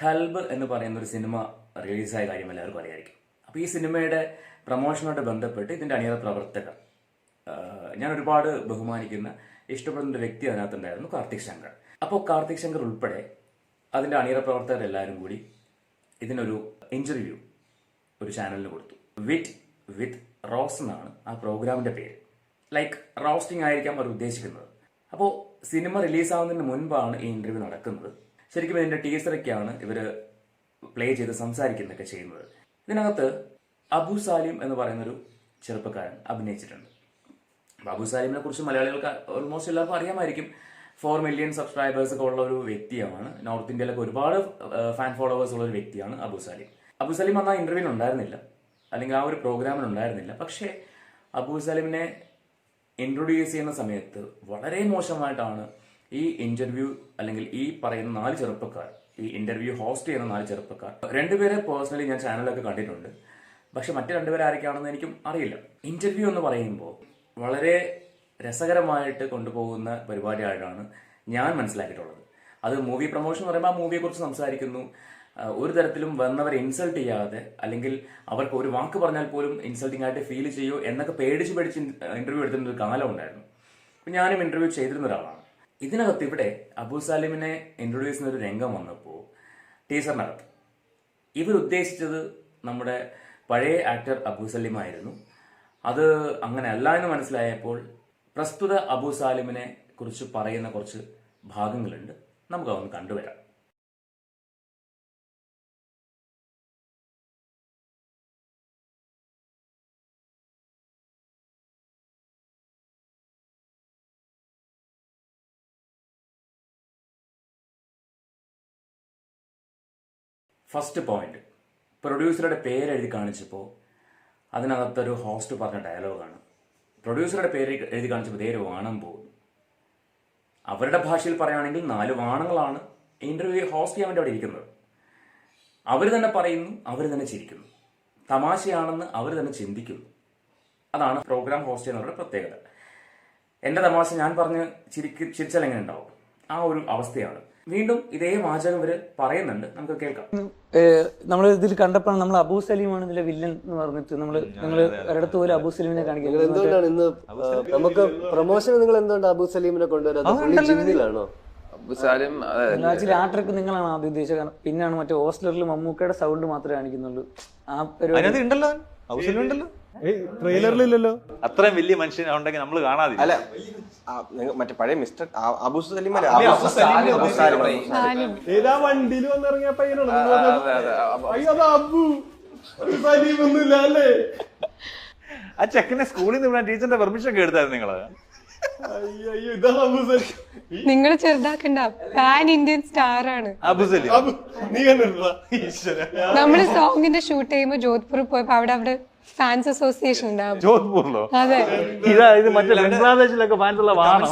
കൽബ് എന്ന് പറയുന്ന ഒരു സിനിമ റിലീസായ കാര്യം എല്ലാവർക്കും അറിയായിരിക്കും. അപ്പോൾ ഈ സിനിമയുടെ പ്രൊമോഷനോട് ബന്ധപ്പെട്ട് ഇതിന്റെ അണിയറ പ്രവർത്തകർ ഞാൻ ഒരുപാട് ബഹുമാനിക്കുന്ന ഇഷ്ടപ്പെടുന്ന ഒരു വ്യക്തി അതിനകത്തുണ്ടായിരുന്നു കാർത്തിക് ശങ്കർ. അപ്പോൾ കാർത്തിക് ശങ്കർ ഉൾപ്പെടെ അതിന്റെ അണിയറ പ്രവർത്തകർ എല്ലാവരും കൂടി ഇതിനൊരു ഇന്റർവ്യൂ ഒരു ചാനലിന് കൊടുത്തു. വിറ്റ് വിത്ത് റോസ് എന്നാണ് ആ പ്രോഗ്രാമിന്റെ പേര്. ലൈക്ക് റോസ്റ്റിംഗ് ആയിരിക്കാം അവർ ഉദ്ദേശിക്കുന്നത്. അപ്പോൾ സിനിമ റിലീസാവുന്നതിന് മുൻപാണ് ഈ ഇന്റർവ്യൂ നടക്കുന്നത്. ശരിക്കും ഇതിന്റെ ടീസറൊക്കെയാണ് ഇവർ പ്ലേ ചെയ്ത് സംസാരിക്കുന്നൊക്കെ ചെയ്യുന്നത്. ഇതിനകത്ത് അബു സാലിം എന്ന് പറയുന്നൊരു ചെറുപ്പക്കാരൻ അഭിനയിച്ചിട്ടുണ്ട്. അബു സാലിമിനെ കുറിച്ച് മലയാളികൾക്ക് ഓൾമോസ്റ്റ് എല്ലാവർക്കും അറിയാമായിരിക്കും. ഫോർ മില്യൺ സബ്സ്ക്രൈബേഴ്സ് ഒക്കെ ഉള്ള ഒരു വ്യക്തിയാണ്. നോർത്ത് ഇന്ത്യയിലൊക്കെ ഒരുപാട് ഫാൻ ഫോളോവേഴ്സ് ഉള്ള ഒരു വ്യക്തിയാണ് അബു സാലിം. അബു സാലിം അന്ന് ആ ഉണ്ടായിരുന്നില്ല. അല്ലെങ്കിൽ ആ ഒരു പ്രോഗ്രാമിൽ ഉണ്ടായിരുന്നില്ല. പക്ഷേ അബു സാലിമിനെ ഇൻട്രൊഡ്യൂസ് ചെയ്യുന്ന സമയത്ത് വളരെ മോശമായിട്ടാണ് ഈ ഇന്റർവ്യൂ അല്ലെങ്കിൽ ഈ പറയുന്ന നാല് ചെറുപ്പക്കാർ ഈ ഇന്റർവ്യൂ ഹോസ്റ്റ് ചെയ്യുന്ന നാല് ചെറുപ്പക്കാർ രണ്ടുപേരെ പേഴ്സണലി ഞാൻ ചാനലൊക്കെ കണ്ടിട്ടുണ്ട്. പക്ഷെ മറ്റു രണ്ടുപേരെ ആരൊക്കെയാണെന്ന് എനിക്കും അറിയില്ല. ഇന്റർവ്യൂ എന്ന് പറയുമ്പോൾ വളരെ രസകരമായിട്ട് കൊണ്ടുപോകുന്ന പരിപാടിയായിട്ടാണ് ഞാൻ മനസ്സിലാക്കിയിട്ടുള്ളത്. അത് മൂവി പ്രൊമോഷൻ എന്ന് പറയുമ്പോൾ ആ മൂവിയെ കുറിച്ച് സംസാരിക്കുന്നു. ഒരു തരത്തിലും വന്നവരെ ഇൻസൾട്ട് ചെയ്യാതെ അല്ലെങ്കിൽ അവർക്ക് ഒരു വാക്ക് പറഞ്ഞാൽ പോലും ഇൻസൾട്ടിംഗ് ആയിട്ട് ഫീൽ ചെയ്യോ എന്നൊക്കെ പേടിച്ച് പേടിച്ച് ഇന്റർവ്യൂ എടുത്തിരുന്ന ഒരു കാലം ഉണ്ടായിരുന്നു. ഞാനും ഇന്റർവ്യൂ ചെയ്തിരുന്ന ഒരാളാണ്. ഇതിനകത്ത് ഇവിടെ അബു സാലിമിനെ ഇൻട്രൊഡ്യൂസ് ചെയ്യുന്ന ഒരു രംഗം വന്നപ്പോൾ ടീച്ചറിനകത്ത് ഇവർ ഉദ്ദേശിച്ചത് നമ്മുടെ പഴയ ആക്ടർ അബു സലീമായിരുന്നു അത് അങ്ങനെ അല്ല എന്ന് മനസ്സിലായപ്പോൾ പ്രസ്തുത അബു സാലിമിനെ കുറിച്ച് പറയുന്ന കുറച്ച് ഭാഗങ്ങളുണ്ട്. നമുക്ക് അതൊന്ന് കണ്ടുവരാം. ഫസ്റ്റ് പോയിന്റ് പ്രൊഡ്യൂസറുടെ പേര് എഴുതി കാണിച്ചപ്പോൾ അതിനകത്തൊരു ഹോസ്റ്റ് പറഞ്ഞ ഡയലോഗാണ് പ്രൊഡ്യൂസറുടെ പേര് എഴുതി കാണിച്ചപ്പോൾ പേര് വാണം പോകും അവരുടെ ഭാഷയിൽ പറയുകയാണെങ്കിൽ നാല് വാണങ്ങളാണ് ഇന്റർവ്യൂ ഹോസ്റ്റ് ചെയ്യാൻ വേണ്ടി അവിടെ ഇരിക്കുന്നത്. അവർ തന്നെ പറയുന്നു അവർ തന്നെ ചിരിക്കുന്നു. തമാശയാണെന്ന് അവർ തന്നെ ചിന്തിക്കുന്നു. അതാണ് പ്രോഗ്രാം ഹോസ്റ്റ് ചെയ്യുന്നവരുടെ പ്രത്യേകത. എന്റെ തമാശ ഞാൻ പറഞ്ഞ് ചിരിക്ക് ചിരിച്ചാൽ എങ്ങനെ ഉണ്ടാവും? ആ ഒരു അവസ്ഥയാണ്. വീണ്ടും ഇതേ വാചകം ഇവർ പറയുന്നുണ്ട്. നമുക്ക് കേൾക്കാം. നമ്മൾ ഇതിൽ കണ്ടപ്പോഴാണ് നമ്മൾ അബൂ സലീമാണ് ഇതിലെ വില്ലൻ എന്ന് പറഞ്ഞിട്ട് നമ്മൾ നിങ്ങൾ ഒരിടത്ത് പോലും അബൂ സലീമിനെ കാണിക്കുന്നത് എന്തുകൊണ്ടാണ് ഇന്ന് നമുക്ക് പ്രൊമോഷൻ നിങ്ങൾ എന്തുകൊണ്ട് അബൂ സലീമിനെ കൊണ്ടുവരാതെ ജിമ്മിലാണോ? അബുസാലിം ആക്ച്വലി ആ ട്രിക്ക് നിങ്ങളാണ് ആദ്യം ഉദ്ദേശിച്ചത്. കാരണം പിന്നാണ് മറ്റേ ഹോസ്റ്റലറിൽ മമ്മൂക്കയുടെ സൗണ്ട് മാത്രമേ കാണിക്കുന്നുള്ളൂ. ആ പരിപാടി ഉണ്ടല്ലോ ഹൗസിലും ഉണ്ടല്ലോ. ട്രെയിലറിലില്ലല്ലോ അത്രയും വലിയ മനുഷ്യൻ ഉണ്ടെങ്കിൽ നമ്മൾ കാണാതില്ല അല്ല മറ്റേ പഴയ മിസ്റ്റർ ആ- അബു സലീം സാലിം, സാലിം, സാലിം. ഏതാ വണ്ടിയിൽ വന്നിറങ്ങിയ പയ്യനാണ്? നിങ്ങൾ പറഞ്ഞത്? അതെ, അബു- ഒരു സലീമൊന്നുമില്ല അല്ലേ? ആ ചെക്കനെ സ്കൂളിൽ നിന്ന് വിടാൻ ടീച്ചറിന്റെ പെർമിഷൻ ഒക്കെ എടുത്തായിരുന്നു നിങ്ങൾ. നിങ്ങൾ ചെറുതാക്കണ്ട. പാൻ ഇന്ത്യൻ സ്റ്റാർ ആണ്. നമ്മൾ സോങ്ങിന്റെ ഷൂട്ട് ചെയ്യുമ്പോ ജോധ്പൂർ പോയപ്പോ അവിടെ അവിടെ ഫാൻസ് അസോസിയേഷൻ ഉണ്ടാവും. ജോധ്പൂരിലോ? അതെ. ഇതാ ഇത് മറ്റേ ബംഗ്ലാദേശിലൊക്കെ ഉള്ള വാണം.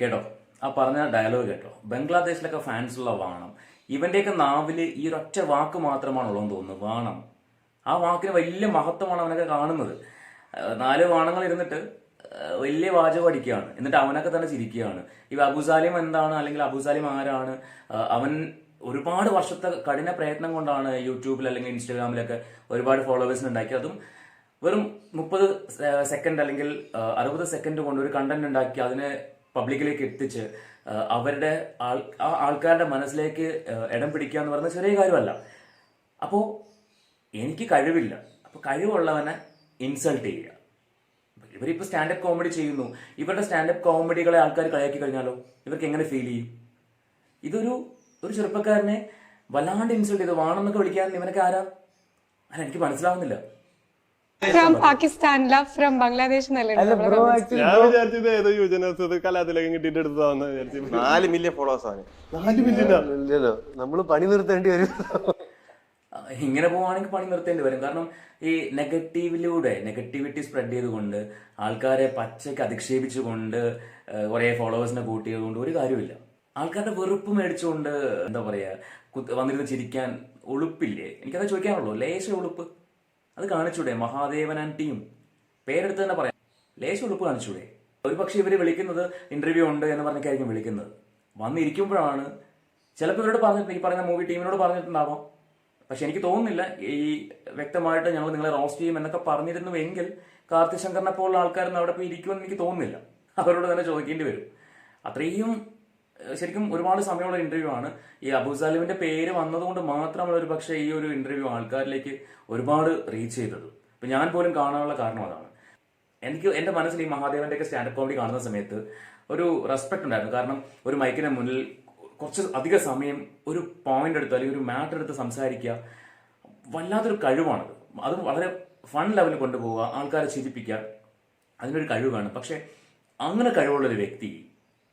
കേട്ടോ. ആ പറഞ്ഞ ഡയലോഗ് കേട്ടോ. ബംഗ്ലാദേശിലൊക്കെ ഫാൻസ് ഉള്ള വാണം. ഇവന്റെയൊക്കെ നാവിൽ ഈ ഒരൊറ്റ വാക്ക് മാത്രമാണുള്ളതെന്ന് തോന്നുന്നു. വാണം. ആ വാക്കിന് വലിയ മഹത്വമാണ് അവനൊക്കെ കാണുന്നത്. നാല് വാണങ്ങൾ ഇരുന്നിട്ട് വലിയ വാചകം അടിക്കുകയാണ്. എന്നിട്ട് അവനൊക്കെ തന്നെ ചിരിക്കുകയാണ്. ഈ അബുസാലിം എന്താണ്? അല്ലെങ്കിൽ അബുസാലിം ആരാണ്? അവൻ ഒരുപാട് വർഷത്തെ കഠിന പ്രയത്നം കൊണ്ടാണ് യൂട്യൂബിൽ അല്ലെങ്കിൽ ഇൻസ്റ്റാഗ്രാമിലൊക്കെ ഒരുപാട് ഫോളോവേഴ്സിന് ഉണ്ടാക്കി അതും വെറും മുപ്പത് സെക്കൻഡ് അല്ലെങ്കിൽ അറുപത് സെക്കൻഡ് കൊണ്ട് ഒരു കണ്ടന്റ് ഉണ്ടാക്കി അതിനെ പബ്ലിക്കിലേക്ക് എത്തിച്ച് അവരുടെ ആൾ ആ ആൾക്കാരുടെ മനസ്സിലേക്ക് ഇടം പിടിക്കുക എന്ന് പറയുന്നത് ചെറിയ കാര്യമല്ല. അപ്പോൾ എനിക്ക് കഴിവില്ല. അപ്പോൾ കഴിവുള്ളവനെ ഇൻസൾട്ട് ചെയ്യുക. ഇവരിപ്പോൾ സ്റ്റാൻഡപ്പ് കോമഡി ചെയ്യുന്നു. ഇവരുടെ സ്റ്റാൻഡപ്പ് കോമഡികളെ ആൾക്കാർ കളിയാക്കി കഴിഞ്ഞാലോ? ഇവർക്ക് എങ്ങനെ ഫീൽ ചെയ്യും? ഇതൊരു ഒരു ചെറുപ്പക്കാരനെ വല്ലാണ്ട് ഇൻസൾട്ട് ചെയ്ത്. വാണെന്നൊക്കെ വിളിക്കാൻ ഇവനൊക്കെ ആരാ? അല്ല എനിക്ക് മനസ്സിലാവുന്നില്ല. ഫ്രം ലവ് ഫ്രം ബംഗ്ലാദേശ് ഞാൻ വിചാരിച്ചത് ഏതോ കലാതിലകം കിട്ടിയിട്ട് എടുത്തതാന്ന് വിചാരിച്ചു. നാല് മില്യൺ ഫോളോവേഴ്സ് ആണ്. നാല് മില്യൺ ഇല്ലല്ലോ നമ്മൾ പണി നിർത്തേണ്ടി വരും. ഇങ്ങനെ പോവുകയാണെങ്കിൽ പണി നിർത്തേണ്ടി വരും. കാരണം ഈ നെഗറ്റീവിലൂടെ നെഗറ്റിവിറ്റി സ്പ്രെഡ് ചെയ്തുകൊണ്ട് ആൾക്കാരെ പച്ചയ്ക്ക് അധിക്ഷേപിച്ചുകൊണ്ട് കുറേ ഫോളോവേഴ്സിനെ കൂട്ടിയതുകൊണ്ട് ഒരു കാര്യമില്ല ആൾക്കാരുടെ വെറുപ്പ് മേടിച്ചുകൊണ്ട് എന്താ പറയാ കുത്ത് വന്നിരുന്ന് ചിരിക്കാൻ ഉളുപ്പില്ലേ? എനിക്കത് ചോദിക്കാനുള്ളൂ. ലേശ ഉളുപ്പ്. അത് കാണിച്ചൂടെ? മഹാദേവൻ ആൻഡ് ടീം പേരെടുത്ത് തന്നെ പറയാം. ലേശ ഉളുപ്പ് കാണിച്ചൂടെ? ഒരു പക്ഷെ ഇവർ വിളിക്കുന്നത് ഇന്റർവ്യൂ ഉണ്ട് എന്ന് പറഞ്ഞൊക്കെയായിരിക്കും വിളിക്കുന്നത്. വന്നിരിക്കുമ്പോഴാണ് ചിലപ്പോൾ ഇവരോട് പറഞ്ഞിട്ടുണ്ട് ഈ പറയുന്ന മൂവി ടീമിനോട് പറഞ്ഞിട്ടുണ്ടാവാം. പക്ഷെ എനിക്ക് തോന്നുന്നില്ല ഈ വ്യക്തമായിട്ട് ഞങ്ങൾ നിങ്ങളെ റോസ്റ്റ് ചെയ്യും എന്നൊക്കെ പറഞ്ഞിരുന്നുവെങ്കിൽ കാർത്തി ശങ്കറിനെ പോലുള്ള ആൾക്കാരൊന്നും അവിടെ പോയി ഇരിക്കുമെന്ന് എനിക്ക് തോന്നുന്നില്ല. അവരോട് തന്നെ ചോദിക്കേണ്ടി വരും. അത്രയും ശരിക്കും ഒരുപാട് സമയമുള്ള ഇന്റർവ്യൂ ആണ്. ഈ അബു സാലിമിന്റെ പേര് വന്നതുകൊണ്ട് മാത്രമാണ് ഒരു പക്ഷേ ഈ ഒരു ഇന്റർവ്യൂ ആൾക്കാരിലേക്ക് ഒരുപാട് റീച്ച് ചെയ്തത്. ഇപ്പം ഞാൻ പോലും കാണാനുള്ള കാരണം അതാണ്. എനിക്ക് എന്റെ മനസ്സിൽ ഈ മഹാദേവന്റെ ഒക്കെ സ്റ്റാൻഡപ്പ് കോമഡി കാണുന്ന സമയത്ത് ഒരു റെസ്പെക്ട് ഉണ്ടായിരുന്നു. കാരണം ഒരു മൈക്കിന് മുന്നിൽ കുറച്ച് അധിക സമയം ഒരു പോയിന്റ് എടുത്ത് അല്ലെങ്കിൽ ഒരു മാറ്റർ എടുത്ത് സംസാരിക്കുക വല്ലാത്തൊരു കഴിവാണത്. അത് വളരെ ഫൺ ലെവലിൽ കൊണ്ടുപോവുക ആൾക്കാരെ ചിരിപ്പിക്കുക അതിനൊരു കഴിവാണ്. പക്ഷെ അങ്ങനെ കഴിവുള്ള ഒരു വ്യക്തി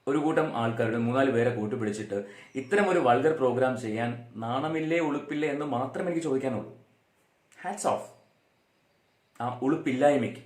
ഒരു കൂട്ടം ആൾക്കാരുടെ മൂന്നാൽ പേരെ കൂട്ടുപിടിച്ചിട്ട് ഇത്തരം ഒരു വൾഗർ പ്രോഗ്രാം ചെയ്യാൻ നാണമില്ലേ ഉളുപ്പില്ലേ എന്ന് മാത്രമേ എനിക്ക് ചോദിക്കാനുള്ളൂ. ഹാറ്റ്സ് ഓഫ് ആ ഉളുപ്പില്ലായ്മയ്ക്ക്.